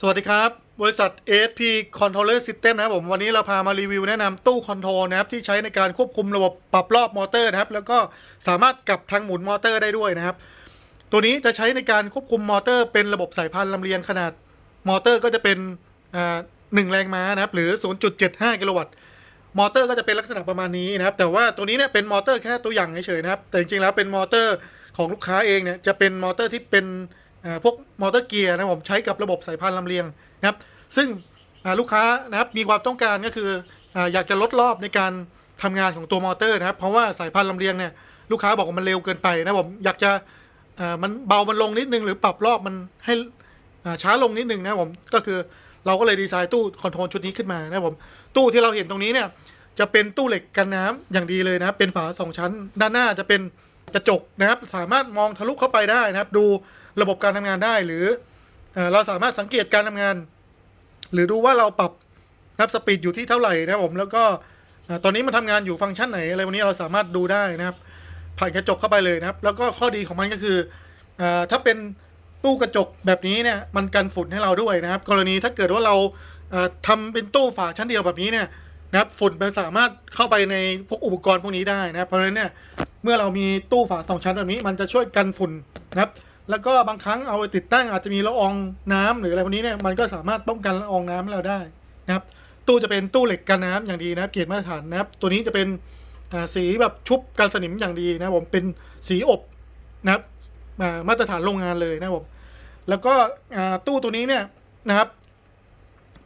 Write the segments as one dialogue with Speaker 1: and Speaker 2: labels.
Speaker 1: สวัสดีครับ บริษัท ASP Controller System นะครับผมวันนี้เราพามารีวิวแนะนำตู้คอนโทรลนะครับ ที่ใช้ในการควบคุมระบบปรับรอบมอเตอร์นะครับ แล้วก็สามารถกลับทางหมุนมอเตอร์ได้ด้วยนะครับ ตัวนี้จะใช้ในการควบคุมมอเตอร์ เป็นระบบสายพานลำเลียงขนาดมอเตอร์ก็จะเป็นอ่าหนึ่งแรงม้านะครับ หรือ 0.75 กิโลวัตต์มอเตอร์ก็จะเป็นลักษณะประมาณนี้นะครับ แต่ว่าตัวนี้เนี่ยเป็นมอเตอร์แค่ตัวอย่างเฉยๆนะครับ แต่จริงๆแล้วเป็นมอเตอร์ของลูกค้าเองเนี่ยจะเป็นมอเตอร์ที่เป็น พวกมอเตอร์เกียร์นะผมใช้กับระบบสายพานลำเลียงนะครับซึ่งลูกค้านะครับมีความต้องการก็คือออยากจะลดรอบในการทำงานของตัวมอเตอร์นะครับเพราะว่าสายพานลำเลียงเนี่ยลูกค้าบอกว่ามันเร็วเกินไปนะผมอยากจะมันเบามันลงนิดนึงหรือปรับรอบมันให้ช้าลงนิดนึงนะผมก็คือเราก็เลยดีไซน์ตู้คอนโทรลชุดนี้ขึ้นมานะผมตู้ที่เราเห็นตรงนี้เนี่ยจะเป็นตู้เหล็กกันน้ำอย่างดีเลยนะเป็นฝาสองชั้น ด้านหน้าจะเป็นกระจกนะครับสามารถมองทะลุเข้าไปได้นะครับ ดู ระบบการทำงานได้ หรือเราสามารถสังเกตการทำงาน หรือดูว่าเราปรับนับสปีดอยู่ที่เท่าไหร่นะครับผมแล้วก็ตอนนี้มันทำงานอยู่ฟังก์ชันไหนอะไรวันนี้เราสามารถดูได้นะครับผ่านกระจกเข้าไปเลยนะครับ แล้วก็ข้อดีของมันก็คืออถ้าเป็นตู้กระจกแบบนี้เนี่ยมันกันฝุ่นให้เราด้วยนะครับ กรณีถ้าเกิดว่าเราเอ่อทำเป็นตู้ฝาชั้นเดียวแบบนี้เนี่ยนะครับฝุ่นมันสามารถเข้าไปในพวกอุปกรณ์พวกนี้ได้นะครับเพราะฉะนั้นเนี่ยเมื่อเรามีตู้ฝาสองชั้นแบบนี้ มันจะช่วยกันฝุ่นนะครับ แล้วก็บางครั้งเอาไปติดตั้งอาจจะมีละอองน้ำหรืออะไรพวกนี้เนี่ยมันก็สามารถป้องกันละอองน้ำให้เราได้นะครับ ตู้จะเป็นตู้เหล็กกันน้ำอย่างดีนะครับเกรดมาตรฐานนะครับ ตัวนี้จะเป็นสีแบบชุบกันสนิมอย่างดีนะผมเป็นสีอบนะครับมาตรฐานโรงงานเลยนะผมแล้วก็ตู้ตัวนี้เนี่ยนะครับ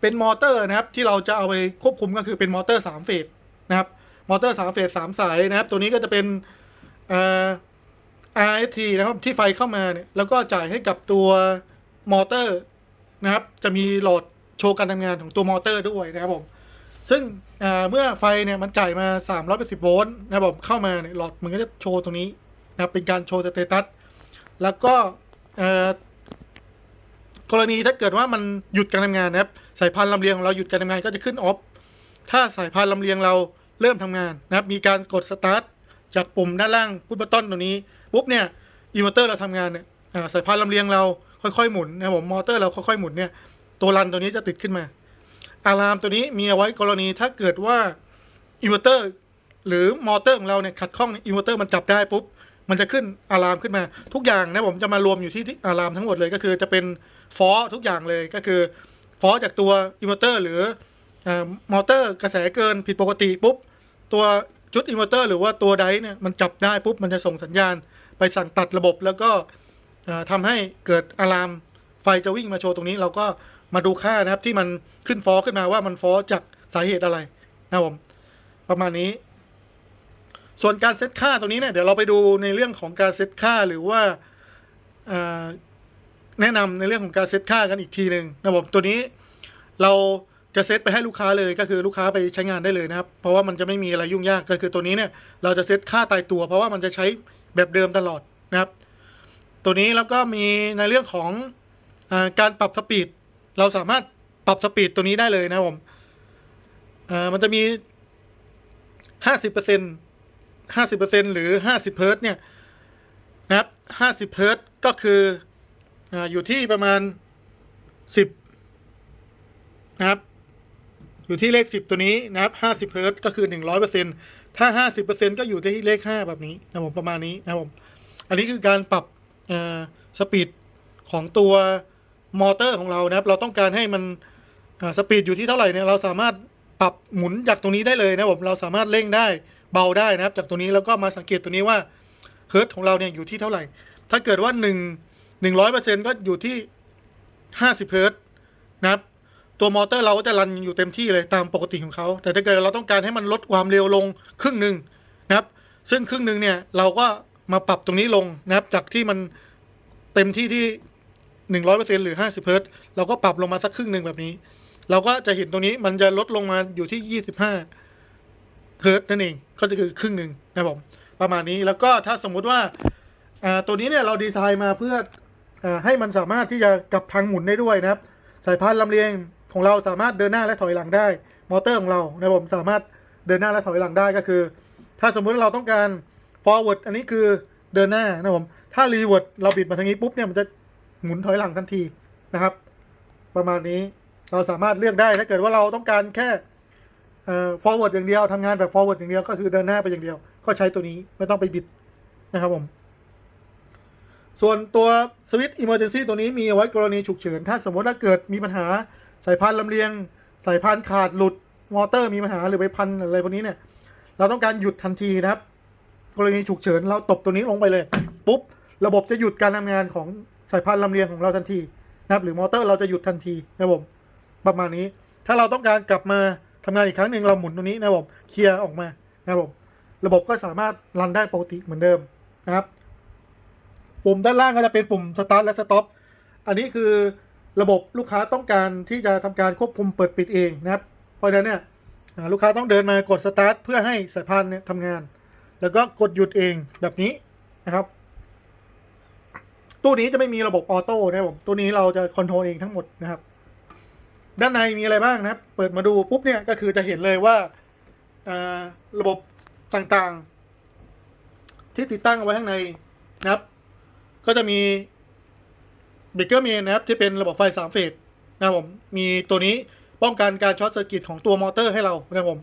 Speaker 1: เป็นมอเตอร์นะครับ ที่เราจะเอาไปควบคุมก็คือเป็นมอเตอร์สามเฟสนะครับ มอเตอร์สามเฟสสามสายนะครับ ตัวนี้ก็จะเป็นอ่อ RST นะครับที่ไฟเข้ามาเนี่ยแล้วก็จ่ายให้กับตัวมอเตอร์นะครับ จะมีโหลดโชว์การทำงานของตัวมอเตอร์ด้วยนะครับผมซึ่งเมื่อไฟเนี่ยมันจ่ายมา 380 โวลต์นะครับผมเข้ามาเนี่ยหลอดมันก็จะโชว์ตรงนี้นะครับเป็นการโชว์สเตตัสแล้วก็กรณีถ้าเกิดว่ามันหยุดการทำงานนะครับ สายพานลำเลียงของเราหยุดการทำงานก็จะขึ้นออฟถ้าสายพานลำเลียงเราเริ่มทำงานนะครับ มีการกดสตาร์ทจากปุ่มด้านล่างพุทบัตตอนตัวนี้ ปุ๊บเนี่ยอินเวอร์เตอร์เราทำงานเนี่ยสายพานลำเลียงเราค่อยๆหมุนนะผมมอเตอร์เราค่อยๆหมุนเนี่ยตัวรันตัวนี้จะติดขึ้นมาอะลามตัวนี้มีเอาไว้กรณีถ้าเกิดว่าอินเวอร์เตอร์หรือมอเตอร์ของเราเนี่ยขัดข้องอินเวอร์เตอร์มันจับได้ปุ๊บมันจะขึ้นอะลามขึ้นมา ทุกอย่างนะผมจะมารวมอยู่ที่อะลามทั้งหมดเลยก็คือจะเป็นฟอทุกอย่างเลยก็คือฟอสจากตัวอินเวอร์เตอร์หรืออมอเตอร์กระแสเกินผิดปกติปุ๊บตัวชุดอินเวอร์เตอร์หรือว่าตัวไดเนี่ยมันจับได้ปุ๊บมันจะส่งสัญญาณ ไปสั่งตัดระบบแล้วก็อ่าทำให้เกิดอะลามไฟจะวิ่งมาโชว์ตรงนี้ เราก็มาดูค่านะครับที่มันขึ้นฟอขึ้นมาว่ามันฟอจากสาเหตุอะไรนะครับผมประมาณนี้ ส่วนการเซตค่าตรงนี้เนี่ยเดี๋ยวเราไปดูในเรื่องของการเซตค่าหรือว่าแนะนำในเรื่องของการเซตค่ากันอีกทีหนึ่งนะครับผมตัวนี้เราจะเซตไปให้ลูกค้าเลยก็คือลูกค้าไปใช้งานได้เลยนะครับ เพราะว่ามันจะไม่มีอะไรยุ่งยากก็คือตัวนี้เนี่ยเราจะเซตค่าตายตัว เพราะว่ามันจะใช้ แบบเดิมตลอดนะครับ ตัวนี้แล้วก็มีในเรื่องของอการปรับสปีด เราสามารถปรับสปีดตัวนี้ได้เลยนะผมมันจะมี 50% 50%หรือ 50เฮิร์ตเนี่ยนะครับ50เฮิร์ตก็คือออยู่ที่ประมาณ 10 นะครับ อยู่ที่เลข 10 ตัวนี้นะครับ50เฮิร์ตก็คือ 100% ถ้าห้าสิบเปอร์เซ็นก็อยู่ที่เลขห้าแบบนี้นะผมประมาณนี้นะผมอันนี้คือการปรับสปีดของตัวมอเตอร์ของเรานะครับ เราต้องการให้มันสปีดอยู่ที่เท่าไหร่เนี่ยเราสามารถปรับหมุนจากตรงนี้ได้เลยนะผมเราสามารถเร่งได้เบาได้นะครับ จากตรงนี้แล้วก็มาสังเกตตัวนี้ว่าเฮิร์ตของเราเนี่ยอยู่ที่เท่าไหร่ ถ้าเกิดว่าหนึ่งหนึ่งร้อยเปอร์เซ็นก็อยู่ที่ห้าสิบเฮิร์ตนะครับ ตัวมอเตอร์เราก็จะรันอยู่เต็มที่เลยตามปกติของเขา แต่ถ้าเกิดเราต้องการให้มันลดความเร็วลงครึ่งหนึ่งนะครับ ซึ่งครึ่งหนึ่งเนี่ยเราก็มาปรับตรงนี้ลงนะครับ จากที่มันเต็มที่ที่หนึ่งร้อยเปอร์เซ็นหรือห้าสิบเฮิร์ตเราก็ปรับลงมาสักครึ่งหนึ่งแบบนี้ เราก็จะเห็นตรงนี้มันจะลดลงมาอยู่ที่ยี่สิบห้าเฮิร์ตนั่นเองก็จะคือครึ่งหนึ่งนะครับผมประมาณนี้แล้วก็ถ้าสมมุติว่าตัวนี้เนี่ยเราดีไซน์มาเพื่ออให้มันสามารถที่จะกลับทางหมุนได้ด้วยนะครับ สายพานลำเลียง ของเราสามารถเดินหน้าและถอยหลังได้ มอเตอร์ของเรานะผมสามารถเดินหน้าและถอยหลังได้ก็คือ ถ้าสมมุติเราต้องการ forward อันนี้คือเดินหน้านะผมถ้า reward เราบิดมาทางนี้ปุ๊บเนี่ยมันจะหมุนถอยหลังทันทีนะครับ ประมาณนี้เราสามารถเลือกได้ถ้าเกิดว่าเราต้องการแค่ forward อย่างเดียวทำงานแบบ forward อย่างเดียวก็คือเดินหน้าไปอย่างเดียว ก็ใช้ตัวนี้ไม่ต้องไปบิดนะครับผมส่วนตัวสวิตช์ emergency ตัวนี้มีเอาไว้กรณีฉุกเฉิน ถ้าสมมติว่าเกิดมีปัญหา สายพานลำเลียง สายพานขาดหลุดมอเตอร์มีปัญหาหรือไปพันอะไรพวกนี้เนี่ย เราต้องการหยุดทันทีนะครับ กรณีฉุกเฉินเราตบตัวนี้ลงไปเลย ปุ๊บ ระบบจะหยุดการทำงานของสายพานลำเลียงของเราทันทีนะครับ หรือมอเตอร์เราจะหยุดทันทีนะครับผมประมาณนี้ ถ้าเราต้องการกลับมาทำงานอีกครั้งหนึ่งเราหมุนตรงนี้นะครับผมเคลียร์ออกมานะครับผมระบบก็สามารถรันได้ปกติเหมือนเดิมนะครับ ปุ่มด้านล่างก็จะเป็นปุ่ม start และ stop อันนี้คือ ระบบลูกค้าต้องการที่จะทำการควบคุมเปิดปิดเองนะครับ เพราะฉะนั้นเนี่ยลูกค้าต้องเดินมากด start เพื่อให้สายพานเนี่ยทำงาน แล้วก็กดหยุดเองแบบนี้นะครับ ตู้นี้จะไม่มีระบบออโต้นะครับผมตัวนี้เราจะคอนโทรลเองทั้งหมดนะครับ ด้านในมีอะไรบ้างนะครับ เปิดมาดูปุ๊บเนี่ยก็คือจะเห็นเลยว่าอ่าระบบต่างๆ ที่ติดตั้งเอาไว้ข้างในนะครับ ก็จะมี เบเกอร์เมนนะครับที่เป็นระบบไฟสามเฟสนะครับผมมีตัวนี้ป้องกันการช็อตเซอร์กิตของตัวมอเตอร์ให้เรานะครับผม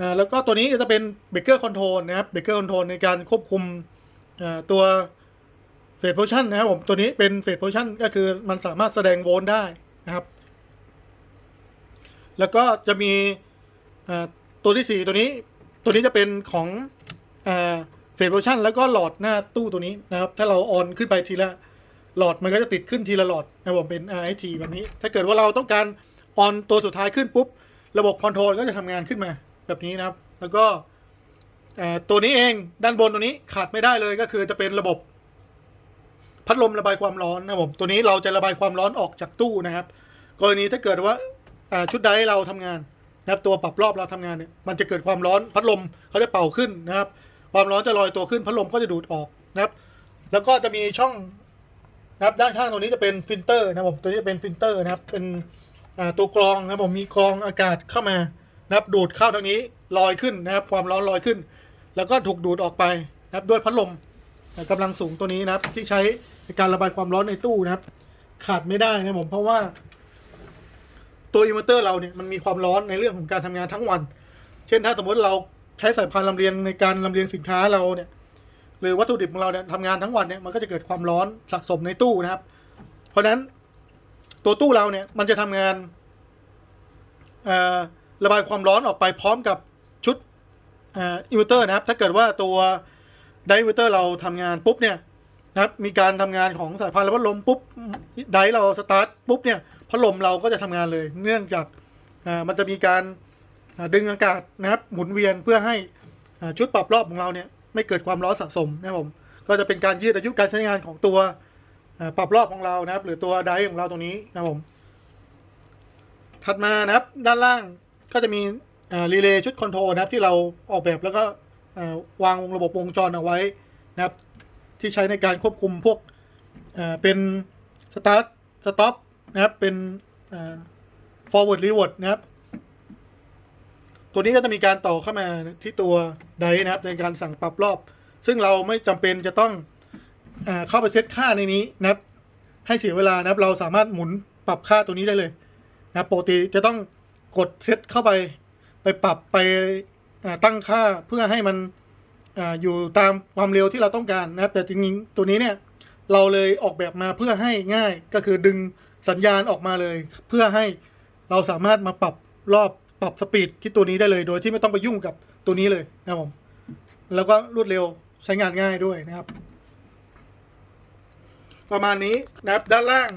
Speaker 1: อ่าแล้วก็ตัวนี้จะเป็นเบเกอร์คอนโทรลนะครับเบเกอร์คอนโทรลในการควบคุมอ่าตัวเฟสโพชันนะครับผมตัวนี้เป็นเฟสโพชันก็คือมันสามารถแสดงโวลต์ได้นะครับ แล้วก็จะมีอ่าตัวที่สี่ตัวนี้ตัวนี้จะเป็นของเฟสโพชันแล้วก็หลอดหน้าตู้ตัวนี้นะครับ ถ้าเราออนขึ้นไปทีละ หลอดมันก็จะติดขึ้นทีละหลอดนะผมเป็น RIT แบบนี้ ถ้าเกิดว่าเราต้องการออนตัวสุดท้ายขึ้นปุ๊บ ระบบคอนโทรลก็จะทำงานขึ้นมาแบบนี้นะครับ แล้วก็ตัวนี้เองด้านบนตัวนี้ขาดไม่ได้เลยก็คือจะเป็นระบบ พัดลมระบายความร้อนนะผมตัวนี้เราจะระบายความร้อนออกจากตู้นะครับ กรณีถ้าเกิดว่าชุดใดเราทำงานนะครับตัวปรับรอบเราทำงานเนี่ยมันจะเกิดความร้อนพัดลมเขาจะเป่าขึ้นนะครับ ความร้อนจะลอยตัวขึ้นพัดลมก็จะดูดออกนะครับ แล้วก็จะมีช่อง นะครับด้านข้างตรงนี้จะเป็นฟิลเตอร์นะครับผมตัวนี้เป็นฟิลเตอร์นะครับเป็นตัวกรองนะครับผมมีกรองอากาศเข้ามานะครับดูดเข้าทางนี้ลอยขึ้นนะครับ ความร้อนลอยขึ้น แล้วก็ถูกดูดออกไปนะครับด้วยพัดลมอ่ากำลังสูงตัวนี้นะครับ ที่ใช้ในการระบายความร้อนในตู้นะครับ ขาดไม่ได้นะครับผมเพราะว่า ตัวอินเวอร์เตอร์เราเนี่ยมันมีความร้อนในเรื่องของการทำงานทั้งวัน เช่นถ้าสมมติเราใช้สายพานลำเลียงในการลำเลียงสินค้าเราเนี่ย รือวัตถุดิบของเราเนี่ยทำงานทั้งวันเนี่ยมันก็จะเกิดความร้อนสะสมในตู้นะครับ เพราะฉะนั้นตัวตู้เราเนี่ยมันจะทำงานระบายความร้อนออกไปพร้อมกับชุดอินเวอร์เตอร์นะครับ ถ้าเกิดว่าตัวไดอินเวอร์เตอร์เราทำงานปุ๊บเนี่ยนะครับมีการทำงานของสายพานและพัดลมปุ๊บไดเราสตาร์ทปุ๊บเนี่ยพัดลมเราก็จะทำงานเลย เนื่องจากมันจะมีการดึงอากาศนะครับหมุนเวียนเพื่อให้ชุดปรับรอบของเราเนี่ย ไม่เกิดความร้อนสะสมนะครับผมก็จะเป็นการยืดอายุการใช้งานของตัวปรับรอบของเรานะครับ หรือตัวไดของเราตรงนี้นะครับผมถัดมานะครับด้านล่างก็จะมีรีเลย์ชุดคอนโทรลนะครับที่เราออกแบบแล้วก็วางระบบวงจรเอาไว้นะครับ ที่ใช้ในการควบคุมพวกเป็นสตาร์ทสต็อปนะครับเป็นอ่า forward reward นะครับ ตัวนี้ก็จะมีการต่อเข้ามาที่ตัวไดนะครับ ในการสั่งปรับรอบ ซึ่งเราไม่จำเป็นจะต้องอเข้าไปเซตค่าในนี้นะครับ ให้เสียเวลานะครับ เราสามารถหมุนปรับค่าตัวนี้ได้เลยนะปกติจะต้องกดเซตเข้าไป ไปปรับไปตั้งค่าเพื่อให้มันออยู่ตามความเร็วที่เราต้องการนะครับ แต่จริงๆตัวนี้เนี่ยเราเลยออกแบบมาเพื่อให้ง่ายก็คือดึงสัญญาณออกมาเลย เพื่อให้เราสามารถมาปรับรอบ ปรับสปีดที่ตัวนี้ได้เลย โดยที่ไม่ต้องไปยุ่งกับตัวนี้เลยนะครับผมแล้วก็รวดเร็วใช้งานง่ายด้วยนะครับ ประมาณนี้นะครับด้านล่าง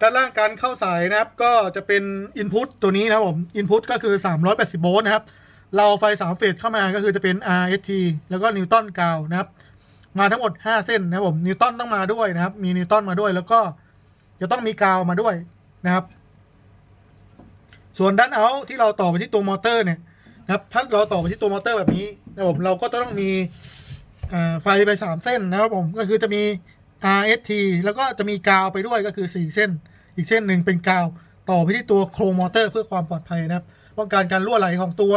Speaker 1: ด้านล่างการเข้าสายนะครับก็จะเป็น Input ตัวนี้นะครับผม Input ก็คือ 380 โวลต์นะครับ เราไฟ 3 เฟสเข้ามาก็คือจะเป็น RST แล้วก็นิวตันกาวนะครับมาทั้งหมด 5 เส้นนะครับผมนิวตันต้องมาด้วยนะครับ มีนิวตันมาด้วย แล้วก็จะต้องมีกาวมาด้วยนะครับ ส่วนด้านเอาที่เราต่อไปที่ตัวมอเตอร์เนี่ยนะครับถ้าเราต่อไปที่ตัวมอเตอร์แบบนี้นะผมเราก็จะต้องมีไฟไปสามเส้นนะครับผมก็คือจะมี RST แล้วก็จะมีกาวไปด้วยก็คือ 4 เส้น อีกเส้นหนึ่งเป็นกาวต่อไปที่ตัวโครงมอเตอร์เพื่อความปลอดภัยนะครับป้องกันการรั่วไหลของตัว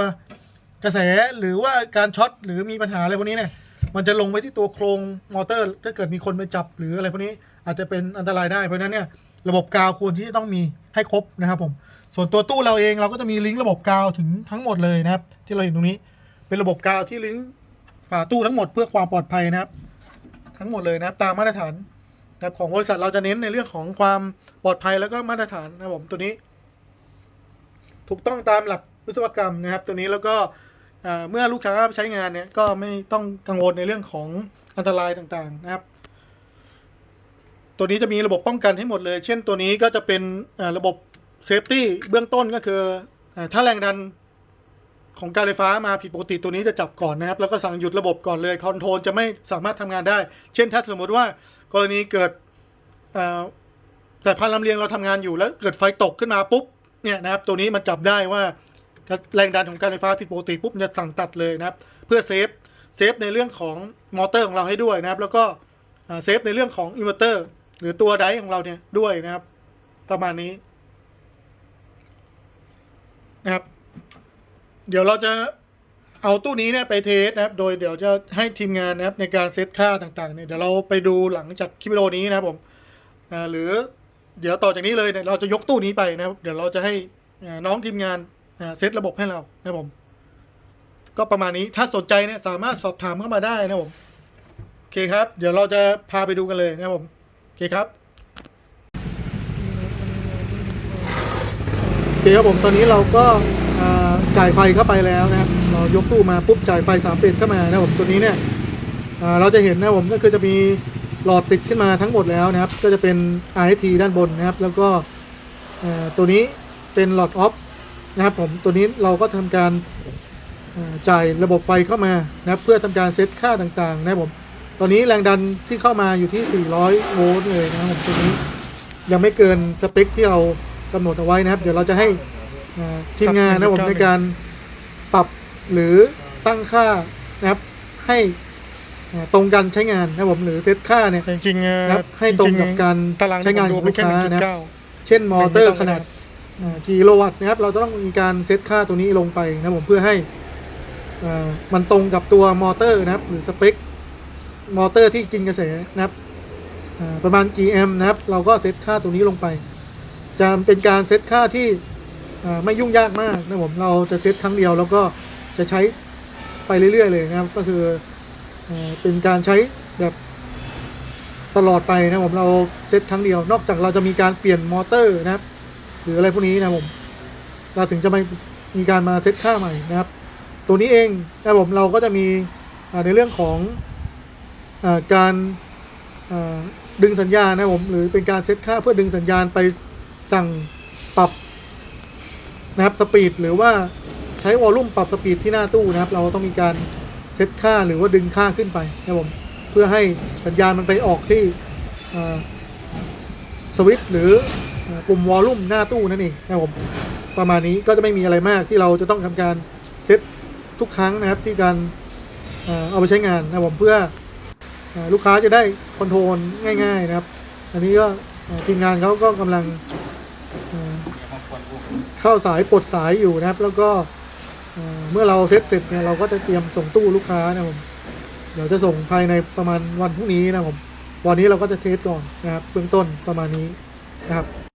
Speaker 1: กระแสหรือว่าการช็อตหรือมีปัญหาอะไรพวกนี้เนี่ยมันจะลงไปที่ตัวโครงมอเตอร์ ถ้าเกิดมีคนไปจับหรืออะไรพวกนี้อาจจะเป็นอันตรายได้เพราะนั้นเนี่ยระบบกาวควรที่จะต้องมีให้ครบนะครับผม ส่วนตัวตู้เราเองเราก็จะมีลิงก์ระบบกาวถึงทั้งหมดเลยนะครับ ที่เราเห็นตรงนี้ เป็นระบบกาวที่ลิงก์ฝาตู้ทั้งหมดเพื่อความปลอดภัยนะครับ ทั้งหมดเลยนะครับตามมาตรฐานนะครับของบริษัทเราจะเน้นในเรื่องของความปลอดภัยแล้วก็มาตรฐานนะครับผมตัวนี้ ถูกต้องตามหลักวิศวกรรมนะครับ ตัวนี้แล้วก็เมื่อลูกค้าใช้งานเนี่ยก็ไม่ต้องกังวลในเรื่องของอันตรายต่างๆนะครับ ตัวนี้จะมีระบบป้องกันให้หมดเลย เช่นตัวนี้ก็จะเป็นระบบ เซฟตี้เบื้องต้นก็คือถ้าแรงดันของการไฟฟ้ามาผิดปกติตัวนี้จะจับก่อนนะครับ แล้วก็สั่งหยุดระบบก่อนเลยคอนโทรลจะไม่สามารถทำงานได้ เช่นถ้าสมมติว่ากรณีเกิดแต่พันลำเลียงเราทำงานอยู่แล้วเกิดไฟตกขึ้นมาปุ๊บเนี่ยนะครับตัวนี้มันจับได้ว่าแรงดันของการไฟฟ้าผิดปกติปุ๊บจะสั่งตัดเลยนะครับ เพื่อเซฟเซฟในเรื่องของมอเตอร์ของเราให้ด้วยนะครับ แล้วก็เซฟในเรื่องของอินเวอร์เตอร์หรือตัวไดร์ของเราเนี่ยด้วยนะครับ ประมาณนี้ นะครับ เดี๋ยวเราจะเอาตู้นี้เนี่ยไปเทสนะครับ โดยเดี๋ยวจะให้ทีมงานนะครับในการเซตค่าต่างๆเนี่ยเดี๋ยวเราไปดูหลังจากคลิปวิดีโอนี้นะครับผมหรือเดี๋ยวต่อจากนี้เลยเนี่ยเราจะยกตู้นี้ไปนะครับ เดี๋ยวเราจะให้น้องทีมงานเซตระบบให้เรานะครับผม ก็ประมาณนี้ถ้าสนใจเนี่ยสามารถสอบถามเข้ามาได้นะครับผมโอเคครับ เดี๋ยวเราจะพาไปดูกันเลยนะครับผมโอเคครับ โอเคครับผมตอนนี้เราก็จ่ายไฟเข้าไปแล้วนะครับเรายกตู้มาปุ๊บจ่ายไฟสามเฟสเข้ามานะครับผมตัวนี้เนี่ยเราจะเห็นนะครับผมก็คือจะมีหลอดติดขึ้นมาทั้งหมดแล้วนะครับ ก็จะเป็น RT ด้านบนนะครับ แล้วก็ตัวนี้เป็นหลอดออฟนะครับผมตัวนี้เราก็ทำการจ่ายระบบไฟเข้ามานะครับเพื่อทำการเซตค่าต่างๆนะครับผมตอนนี้แรงดันที่เข้ามาอยู่ที่ 400 โวลต์เลยนะครับผมตัวนี้ยังไม่เกินสเปคที่เรา กำหนดเอาไว้นะครับ เดี๋ยวเราจะให้อ่าทีมงานนะครับผมในการปรับหรือตั้งค่านะครับให้อ่าตรงกันใช้งานนะครับผมหรือเซตค่าเนี่ย
Speaker 2: จริงๆเอ่อ
Speaker 1: นะครับให้ตรงกับการ
Speaker 2: ตาราง
Speaker 1: ใช้งานของ
Speaker 2: ผมดู
Speaker 1: ลูกค้า
Speaker 2: เป็
Speaker 1: นะครับ
Speaker 2: แค่
Speaker 1: เช่นมอเตอ
Speaker 2: ไม่ต้
Speaker 1: ร์
Speaker 2: อง
Speaker 1: ขนาดอ่ากี่กิโลวัตต์นะครับ เราจะต้องมีการเซตค่าตัวนี้ลงไปนะครับผมเพื่อให้อ่ามันตรงกับตัวมอเตอร์นะครับ หรือสเปคมอเตอร์ที่กินกระแสนะครับอ่าประมาณกี่แอมป์นะครับ เราก็เซตค่าตัวนี้ลงไป จะเป็นการเซตค่าที่ไม่ยุ่งยากมากนะผมเราจะเซตครั้งเดียวแล้วก็จะใช้ไปเรื่อยๆเลยนะครับ ก็คืออเป็นการใช้แบบตลอดไปนะผมเราเซตครั้งเดียวนอกจากเราจะมีการเปลี่ยนมอเตอร์นะครับ หรืออะไรพวกนี้นะผมเราถึงจะไม่มีการมาเซตค่าใหม่นะครับ ตัวนี้เองนะผมเราก็จะมีในเรื่องของอการดึงสัญญาณนะผมหรือเป็นการเซตค่าเพื่อดึงสัญญาณไป สั่งปรับนะครับสปีดหรือว่าใช้วอลลุ่มปรับสปีดที่หน้าตู้นะครับ เราต้องมีการเซตค่าหรือว่าดึงค่าขึ้นไปนะครับผมเพื่อให้สัญญาณมันไปออกที่สวิตช์หรือปุ่มวอลลุ่มหน้าตู้นั่นเองนะครับผมประมาณนี้ก็จะไม่มีอะไรมากที่เราจะต้องทำการเซตทุกครั้งนะครับที่การเอาไปใช้งานนะครับผมเพื่ออลูกค้าจะได้คอนโทรลง่าย ๆนะครับ อันนี้ก็ทีมงานเขาก็กำลัง เข้าสายปลดสายอยู่นะครับ แล้วก็เมื่อเราเซตเสร็จเนี่ยเราก็จะเตรียมส่งตู้ลูกค้านะครับผมเดี๋ยวจะส่งภายในประมาณวันพรุ่งนี้นะครับผมวันนี้เราก็จะเทสก่อนนะครับ เบื้องต้นประมาณนี้นะครับ